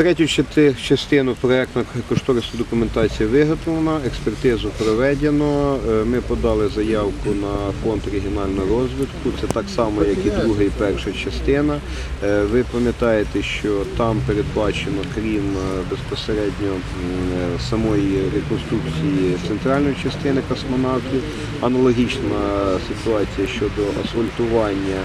Третю частину проєктна кошторисна документація виготовлена, експертизу проведено. Е, Ми подали заявку на фонд регіонального розвитку. Це так само, як і друга і перша частина. Е, Ви пам'ятаєте, що там передбачено, крім е, безпосередньо самої реконструкції центральної частини космонавтів, аналогічна ситуація щодо асфальтування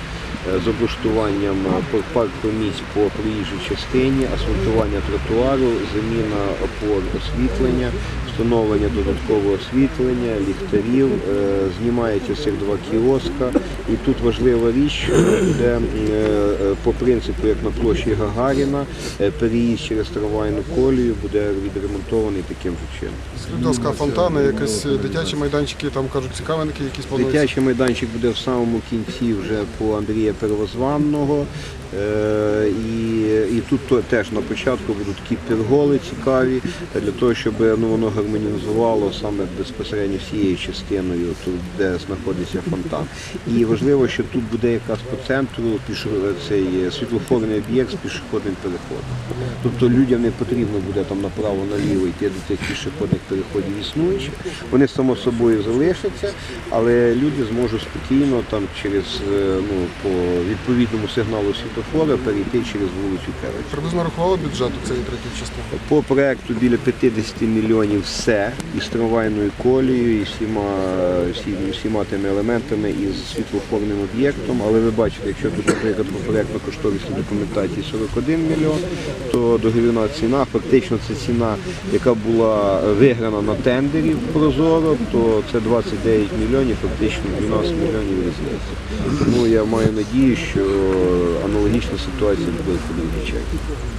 з облаштуванням е, по- парку місць по проїжджій частині, асфальтування тротуару, заміна опор освітлення, встановлення додаткового освітлення, ліхтарів, е, знімається цих два кіоска. І тут важлива річ, що буде е, е, по принципу, як на площі Гагаріна, е, переїзд через трамвайну колію буде відремонтований таким же чином. Будь ласка, фонтани, якісь дитячі майданчики, там кажуть, цікавинки якісь плануються? Дитячий майданчик буде в самому кінці вже по Андрія Первозванного. Е, І, і тут теж на початку будуть такі перголи цікаві для того, щоб ну, воно гармонізувало саме безпосередньо всією частиною, тут, де знаходиться фонтан. І важливо, що тут буде якась по центру цей світлофорний об'єкт з пішохідним переходом. Тобто людям не потрібно буде там направо-наліво йти до тих пішохідних переходів існуючих. Вони само собою залишаться, але люди зможуть спокійно там через е, ну, по відповідному сигналу світлофора перейти через вулицю Кевич. Приблизно рахували бюджету цієї третьої частини? По проекту біля 50 мільйонів все із трамвайною колією, і всіма, всі- всіма тими елементами із світлофорним об'єктом. Але ви бачите, якщо тут, наприклад, по проектно-кошторисній документації 41 мільйон, то договірна ціна, фактично це ціна, яка була виграна на тендері в Прозоро, то це 29 мільйонів, фактично 12 мільйонів різниця. Тому я маю надію, що аналогічна ситуація буде в частині.